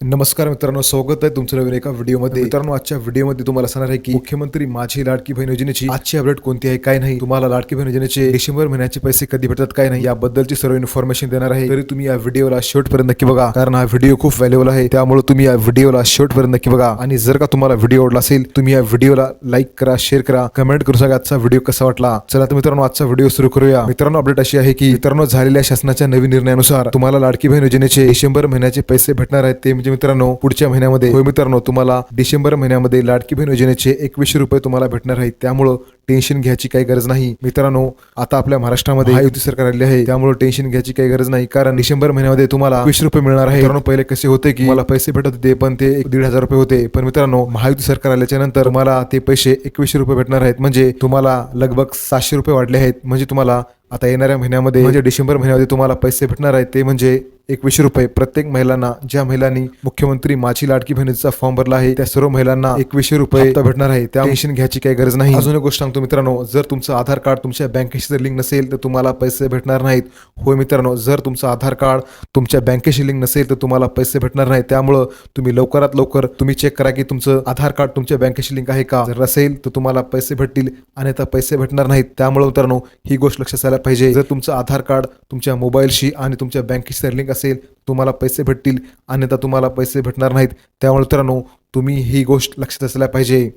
नमस्कार मित्रांनो स्वागत आहे तुमचं नवीन एका व्हिडिओमध्ये. मित्रांनो आजच्या व्हिडिओमध्ये तुम्हाला सांगणार आहे की मुख्यमंत्री माझी लाडकी बहीण योजनेची आजची अपडेट कोणती आहे काय नाही? तुम्हाला लाडकी बहीण योजनेचे डिसेंबर महिन्याचे पैसे कधी भेटतात काय नाही? याबद्दलची सर्व इन्फॉर्मेशन देणार आहे. तरी तुम्ही या व्हिडिओला शेवटपर्यंत नक्की बघा कारण हा व्हिडिओ खूप व्हॅल्युएबल आहे. त्यामुळे तुम्ही या व्हिडिओला शेवटपर्यंत नक्की बघा. आणि जर का तुम्हाला व्हिडिओ आवडला असेल तुम्ही या व्हिडिओला लाईक करा शेअर करा. कमेंट करू सांगा आजचा व्हिडिओ कसा वाटला? चला तर मित्रांनो आजचा व्हिडिओ सुरू करूया. मित्रांनो अपडेट अशी आहे की मित्रांनो झालेल्या शासनाच्या नवीन निर्णयानुसार तुम्हाला लाडकी बहीण योजनेचे डिसेंबर महिन्याचे पैसे भेटणार आहेत. ते म्हणजे म्हणजे मित्रांनो पुढच्या महिन्यामध्ये होय मित्रांनो तुम्हाला डिसेंबर महिन्यामध्ये लाडकी बहीण योजनेचे एकवीसशे रुपये तुम्हाला भेटणार आहेत. त्यामुळं टेन्शन घ्यायची काही गरज नाही. मित्रांनो आता आपल्या महाराष्ट्रामध्ये महायुती सरकार आले आहे. त्यामुळे टेन्शन घ्यायची काही गरज नाही. कारण डिसेंबर महिन्यामध्ये तुम्हाला वीस रुपये मिळणार आहे मित्रांनो पहिले कसे होते की मला पैसे भेटत होते पण ते एक दीड हजार रुपये होते. पण मित्रांनो महायुती सरकार आल्याच्यानंतर मला ते पैसे एकवीसशे रुपये भेटणार आहेत. म्हणजे तुम्हाला लगभग सातशे रुपये वाढले आहेत. म्हणजे तुम्हाला आता येणाऱ्या महिन्यामध्ये म्हणजे डिसेंबर महिन्यामध्ये तुम्हाला पैसे भेटणार आहेत. ते म्हणजे एकवीसशे रुपये. प्रत्येक महिलांना ज्या महिलांनी मुख्यमंत्री माझी लाडकी बहिणीचा फॉर्म भरला आहे त्या सर्व महिलांना एकवीसशे रुपये भेटणार आहे. त्या टेन्शन घ्यायची काही गरज नाही. अजून एक गोष्ट सांगतो मित्रांनो जर तुमचं आधार कार्ड तुमच्या बँकेशी जर लिंक नसेल तर तुम्हाला पैसे भेटणार नाहीत. होय मित्रांनो जर तुमचं आधार कार्ड तुमच्या बँकेशी लिंक नसेल तर तुम्हाला पैसे भेटणार नाही त्यामुळं तुम्ही लवकरात लवकर तुम्ही चेक करा की तुमचं आधार कार्ड तुमच्या बँकेशी लिंक आहे का. जर नसेल तर तुम्हाला पैसे भेटतील आणि आता पैसे भेटणार नाहीत. त्यामुळे मित्रांनो ही गोष्ट लक्षात आल्या पाहिजे. जर तुमचं आधार कार्ड तुमच्या मोबाईलशी आणि तुमच्या बँकेशी जर लिंक असेल तुम्हाला पैसे भेटतील अन्यथा तुम्हाला पैसे भेटणार नाहीत. त्यामुळे मित्रांनो तुम्ही ही गोष्ट लक्षात असायला पाहिजे.